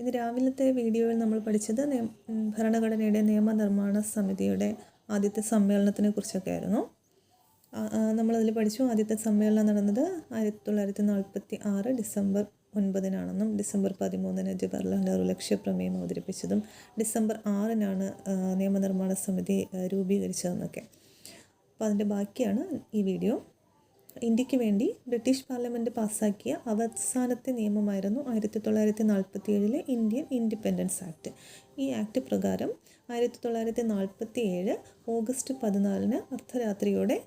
ഇന്ന് രാവിലത്തെ വീഡിയോയിൽ നമ്മൾ പഠിച്ചത് ഭരണഘടനയുടെ നിയമനിർമ്മാണ സമിതിയുടെ ആദ്യത്തെ സമ്മേളനത്തിനെ കുറിച്ചൊക്കെ ആയിരുന്നു നമ്മളതിൽ പഠിച്ചു. ആദ്യത്തെ സമ്മേളനം നടന്നത് ആയിരത്തി തൊള്ളായിരത്തി നാൽപ്പത്തി ആറ് ഡിസംബർ ഒൻപതിനാണെന്നും ഡിസംബർ പതിമൂന്നിന് ജവഹർലാൽ നെഹ്റു ലക്ഷ്യപ്രമേയം അവതരിപ്പിച്ചതും ഡിസംബർ ആറിനാണ് നിയമനിർമ്മാണ സമിതി രൂപീകരിച്ചതെന്നൊക്കെ. അപ്പോൾ അതിന്റെ ബാക്കിയാണ് ഈ വീഡിയോ. ഇന്ത്യയ്ക്ക് വേണ്ടി ബ്രിട്ടീഷ് പാർലമെന്റ് പാസ്സാക്കിയ അവസാനത്തെ നിയമമായിരുന്നു ആയിരത്തി തൊള്ളായിരത്തി നാൽപ്പത്തി ഏഴിലെ ഇന്ത്യൻ ഇൻഡിപെൻഡൻസ് ആക്ട്. ഈ ആക്ട് പ്രകാരം ആയിരത്തി തൊള്ളായിരത്തി നാൽപ്പത്തി ഏഴ് ഓഗസ്റ്റ് പതിനാലിന് അർദ്ധരാത്രിയോടെ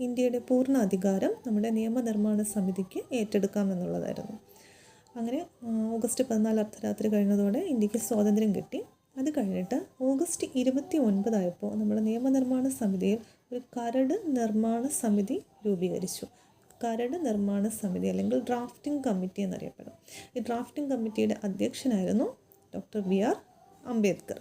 ഇന്ത്യയുടെ പൂർണ അധികാരം നമ്മുടെ നിയമനിർമ്മാണ സമിതിക്ക് ഏറ്റെടുക്കാമെന്നുള്ളതായിരുന്നു. അങ്ങനെ ഓഗസ്റ്റ് പതിനാല് അർദ്ധരാത്രി കഴിഞ്ഞതോടെ ഇന്ത്യയ്ക്ക് സ്വാതന്ത്ര്യം കിട്ടി. അത് കഴിഞ്ഞിട്ട് ഓഗസ്റ്റ് ഇരുപത്തി ഒൻപതായപ്പോൾ നമ്മുടെ നിയമനിർമ്മാണ സമിതിയിൽ ഒരു കരട് നിർമ്മാണ സമിതി രൂപീകരിച്ചു. കരട് നിർമ്മാണ സമിതി അല്ലെങ്കിൽ ഡ്രാഫ്റ്റിംഗ് കമ്മിറ്റി എന്നറിയപ്പെടും. ഈ ഡ്രാഫ്റ്റിംഗ് കമ്മിറ്റിയുടെ അധ്യക്ഷനായിരുന്നു ഡോക്ടർ ബി ആർ അംബേദ്കർ.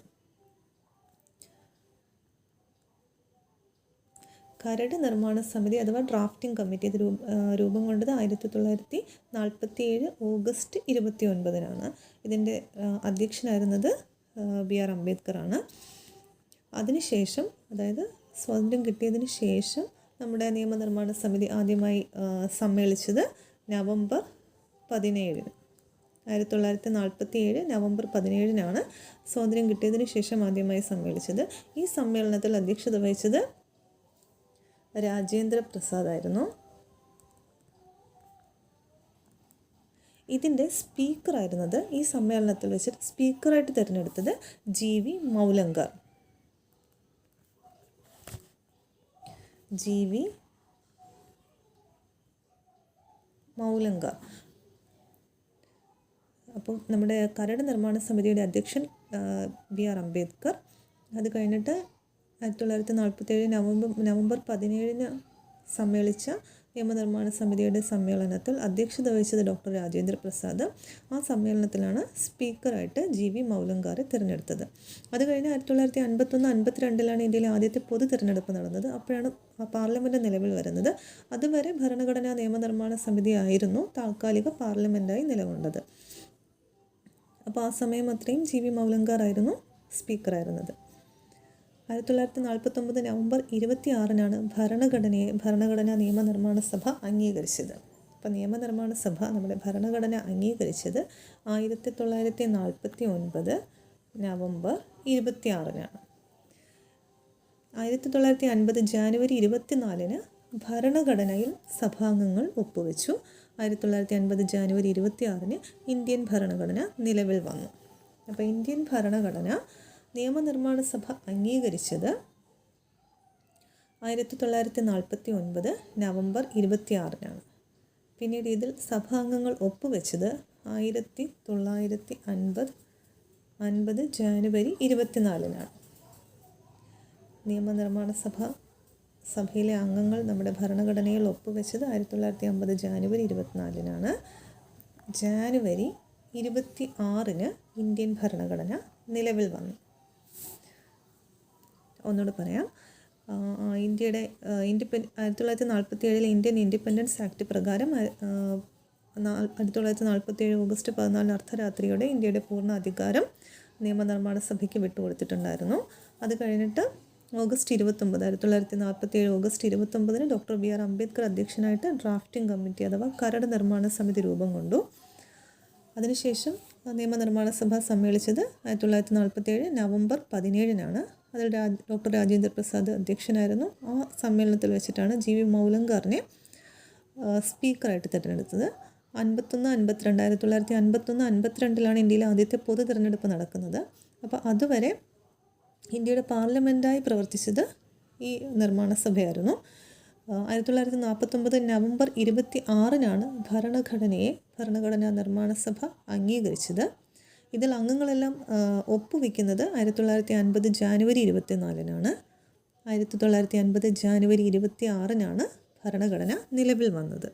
കരട് നിർമ്മാണ സമിതി അഥവാ ഡ്രാഫ്റ്റിംഗ് കമ്മിറ്റി ഇത് രൂപ രൂപം കൊണ്ടത് ആയിരത്തി തൊള്ളായിരത്തി നാൽപ്പത്തി ഏഴ് ഓഗസ്റ്റ് ഇരുപത്തി ഒൻപതിനാണ് ഇതിന്റെ അധ്യക്ഷനായിരുന്നത് ബി ആർ അംബേദ്കറാണ്. അതിനുശേഷം അതായത് സ്വാതന്ത്ര്യം കിട്ടിയതിന് ശേഷം നമ്മുടെ നിയമനിർമ്മാണ സമിതി ആദ്യമായി സമ്മേളിച്ചത് നവംബർ പതിനേഴിന്. ആയിരത്തി തൊള്ളായിരത്തി നാൽപ്പത്തി ഏഴ് നവംബർ പതിനേഴിനാണ് സ്വാതന്ത്ര്യം കിട്ടിയതിന് ശേഷം ആദ്യമായി സമ്മേളിച്ചത്. ഈ സമ്മേളനത്തിൽ അധ്യക്ഷത വഹിച്ചത് രാജേന്ദ്ര പ്രസാദ് ആയിരുന്നു ഇതിന്റെ സ്പീക്കറായിരുന്നത് ഈ സമ്മേളനത്തിൽ വെച്ചിട്ട് സ്പീക്കറായിട്ട് തിരഞ്ഞെടുത്തത് G V Mavalankar. G V Mavalankar. അപ്പം നമ്മുടെ കരട് നിർമ്മാണ സമിതിയുടെ അധ്യക്ഷൻ ബി ആർ അംബേദ്കർ. അത് കഴിഞ്ഞിട്ട് ആയിരത്തി തൊള്ളായിരത്തി നാൽപ്പത്തേഴ് നവംബർ നവംബർ പതിനേഴിന് സമ്മേളിച്ച നിയമനിർമ്മാണ സമിതിയുടെ സമ്മേളനത്തിൽ അധ്യക്ഷത വഹിച്ചത് ഡോക്ടർ രാജേന്ദ്ര പ്രസാദ്. ആ സമ്മേളനത്തിലാണ് സ്പീക്കറായിട്ട് ജി വി മൗലങ്കാറെ തിരഞ്ഞെടുത്തത്. അത് കഴിഞ്ഞ് ആയിരത്തി തൊള്ളായിരത്തി അൻപത്തൊന്ന് അൻപത്തിരണ്ടിലാണ് ഇന്ത്യയിലെ ആദ്യത്തെ പൊതു തിരഞ്ഞെടുപ്പ് നടന്നത്. അപ്പോഴാണ് പാർലമെന്റ് നിലവിൽ വരുന്നത്. അതുവരെ ഭരണഘടനാ നിയമനിർമ്മാണ സമിതി ആയിരുന്നു താൽക്കാലിക പാർലമെന്റായി നിലകൊണ്ടത്. അപ്പോൾ ആ സമയം അത്രയും ജി വി മൗലങ്കാറായിരുന്നു സ്പീക്കറായിരുന്നത്. ആയിരത്തി തൊള്ളായിരത്തി നാൽപ്പത്തൊമ്പത് നവംബർ ഇരുപത്തി ആറിനാണ് ഭരണഘടനയെ ഭരണഘടനാ നിയമനിർമ്മാണ സഭ അംഗീകരിച്ചത്. അപ്പോൾ നിയമനിർമ്മാണ സഭ നമ്മുടെ ഭരണഘടന അംഗീകരിച്ചത് ആയിരത്തി തൊള്ളായിരത്തി നാൽപ്പത്തി ഒൻപത് നവംബർ ഇരുപത്തി ആറിനാണ് ആയിരത്തി തൊള്ളായിരത്തി അൻപത് ജാനുവരി ഇരുപത്തിനാലിന് ഭരണഘടനയിൽ സഭാംഗങ്ങൾ ഒപ്പുവെച്ചു. ആയിരത്തി തൊള്ളായിരത്തി അൻപത് ജാനുവരി ഇരുപത്തി ആറിന് ഇന്ത്യൻ ഭരണഘടന നിലവിൽ വന്നു. അപ്പോൾ ഇന്ത്യൻ ഭരണഘടന നിയമനിർമ്മാണ സഭ അംഗീകരിച്ചത് ആയിരത്തി തൊള്ളായിരത്തി നാൽപ്പത്തി ഒൻപത് നവംബർ ഇരുപത്തിയാറിനാണ്. പിന്നീട് ഇതിൽ സഭാംഗങ്ങൾ ഒപ്പുവെച്ചത് ആയിരത്തി തൊള്ളായിരത്തി അൻപത് അൻപത് ജാനുവരി ഇരുപത്തിനാലിനാണ്. നിയമനിർമ്മാണ സഭ സഭയിലെ അംഗങ്ങൾ നമ്മുടെ ഭരണഘടനയിൽ ഒപ്പുവെച്ചത് ആയിരത്തി തൊള്ളായിരത്തി അമ്പത് ജാനുവരി ഇരുപത്തിനാലിനാണ്. ജാനുവരി ഇരുപത്തി ആറിന് ഇന്ത്യൻ ഭരണഘടന നിലവിൽ വന്നു. ഒന്നുകൂടെ പറയാം. ഇന്ത്യയുടെ ഇൻഡിപെൻ ആയിരത്തി തൊള്ളായിരത്തി നാൽപ്പത്തി ഏഴിലെ ഇന്ത്യൻ ഇൻഡിപെൻഡൻസ് ആക്ട് പ്രകാരം ആയിരത്തി തൊള്ളായിരത്തി നാൽപ്പത്തി ഏഴ് ഓഗസ്റ്റ് പതിനാലിന് അർദ്ധരാത്രിയോടെ ഇന്ത്യയുടെ പൂർണ അധികാരം നിയമനിർമ്മാണ സഭയ്ക്ക് വിട്ടുകൊടുത്തിട്ടുണ്ടായിരുന്നു. അത് കഴിഞ്ഞിട്ട് ഓഗസ്റ്റ് ഇരുപത്തൊമ്പത് ആയിരത്തി തൊള്ളായിരത്തി നാൽപ്പത്തി ഏഴ് ഓഗസ്റ്റ് ഇരുപത്തൊമ്പതിന് ഡോക്ടർ ബി ആർ അംബേദ്കർ അധ്യക്ഷനായിട്ട് ഡ്രാഫ്റ്റിംഗ് കമ്മിറ്റി അഥവാ കരട് നിർമ്മാണ സമിതി രൂപം കൊണ്ടു. അതിനുശേഷം നിയമനിർമ്മാണ സഭ സമ്മേളിച്ചത് ആയിരത്തി തൊള്ളായിരത്തി നാൽപ്പത്തി ഏഴ് നവംബർ പതിനേഴിനാണ്. അതിൽ രാജ് ഡോക്ടർ രാജേന്ദ്ര പ്രസാദ് അധ്യക്ഷനായിരുന്നു. ആ സമ്മേളനത്തിൽ വെച്ചിട്ടാണ് ജി വി മൗലങ്കാറിനെ സ്പീക്കറായിട്ട് തിരഞ്ഞെടുത്തത്. അൻപത്തൊന്ന് അൻപത്തിരണ്ട് ആയിരത്തി തൊള്ളായിരത്തി അൻപത്തൊന്ന് അൻപത്തിരണ്ടിലാണ് ഇന്ത്യയിലെ ആദ്യത്തെ പൊതു തിരഞ്ഞെടുപ്പ് നടക്കുന്നത്. അപ്പോൾ അതുവരെ ഇന്ത്യയുടെ പാർലമെന്റായി പ്രവർത്തിച്ചത് ഈ നിർമ്മാണ സഭയായിരുന്നു. ആയിരത്തി തൊള്ളായിരത്തി നാൽപ്പത്തൊമ്പത് നവംബർ ഇരുപത്തി ആറിനാണ് ഭരണഘടനയെ ഭരണഘടനാ നിർമ്മാണ സഭ അംഗീകരിച്ചത്. ഇതിൽ അംഗങ്ങളെല്ലാം ഒപ്പുവെക്കുന്നത് ആയിരത്തി തൊള്ളായിരത്തി അൻപത് ജാനുവരി ഇരുപത്തിനാലിനാണ്. ആയിരത്തി തൊള്ളായിരത്തി അൻപത് ജാനുവരി ഇരുപത്തി ആറിനാണ് ഭരണഘടന നിലവിൽ വന്നത്.